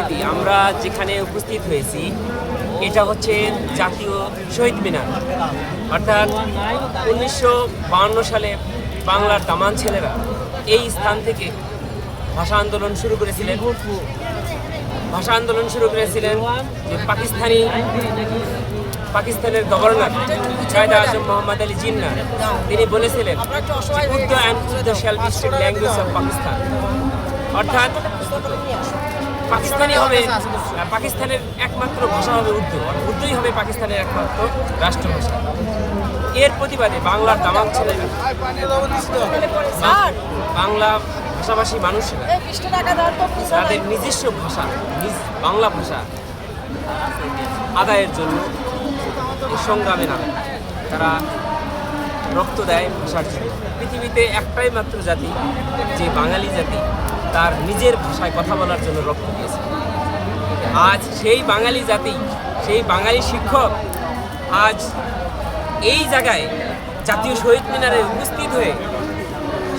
আজ যেখানে উপস্থিত হয়েছি, এটা হচ্ছে জাতীয় শহীদ মিনার। অর্থাৎ উনিশশো সালে বাংলার দামান ছেলেরা এই স্থান থেকে ভাষা আন্দোলন শুরু করেছিলেন। ভাষা আন্দোলন শুরু করেছিলেন যে পাকিস্তানি, পাকিস্তানের গভর্নর কায়দা আজম মোহাম্মদ আলী জিন্না। তিনি বলেছিলেন ল্যাঙ্গুয়েজ অফ পাকিস্তান অর্থাৎ পাকিস্তানি হবে পাকিস্তানের একমাত্র ভাষা হবে উর্দু। আর উর্দুই হবে পাকিস্তানের একমাত্র রাষ্ট্রভাষা। এর প্রতিবাদে বাংলার দামাক ছেলেরা স্যার! বাংলা ভাষাভাষী মানুষেরা তাদের নিজস্ব ভাষা নিজ বাংলা ভাষা আদায়ের জন্য এই সংগ্রামে নামে। তারা রক্ত দেয় ভাষার জন্য। পৃথিবীতে একটাই মাত্র জাতি যে বাঙালি জাতি। তার নিজের ভাষায় কথা বলার জন্য রক্ত দিয়েছে। আজ সেই বাঙালি জাতি, সেই বাঙালি শিক্ষক আজ এই জায়গায় জাতীয় শহীদ মিনারে উপস্থিত হয়ে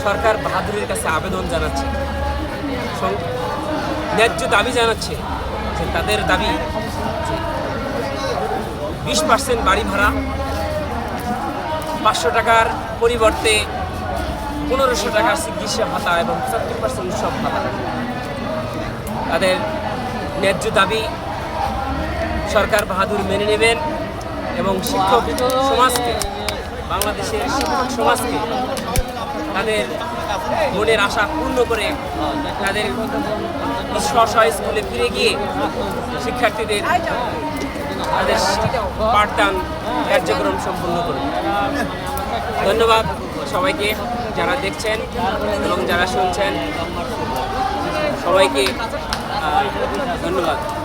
সরকার বাহাদুরের কাছে আবেদন জানাচ্ছে। ন্যায্য দাবি জানাচ্ছে যে তাদের দাবি বিশ পার্সেন্ট বাড়ি ভাড়া, পাঁচশো টাকার পরিবর্তে পনেরোশো টাকার চিকিৎসা ভাতা এবং পঁচাত্তর পার্সেন্ট উৎসব ভাতা। তাদের ন্যায্য দাবি, সরকার বাহাদুর মেনে নেবেন এবং শিক্ষক সমাজকে, বাংলাদেশের শিক্ষক সমাজকে তাদের মনের আশা পূর্ণ করে তাদের স্ব স্ব স্কুলে ফিরে গিয়ে শিক্ষার্থীদের তাদের পাঠদান, কার্যক্রম সম্পূর্ণ করবে ধন্যবাদ। সবাইকে যারা দেখছেন এবং যারা শুনছেন সবাইকে ধন্যবাদ।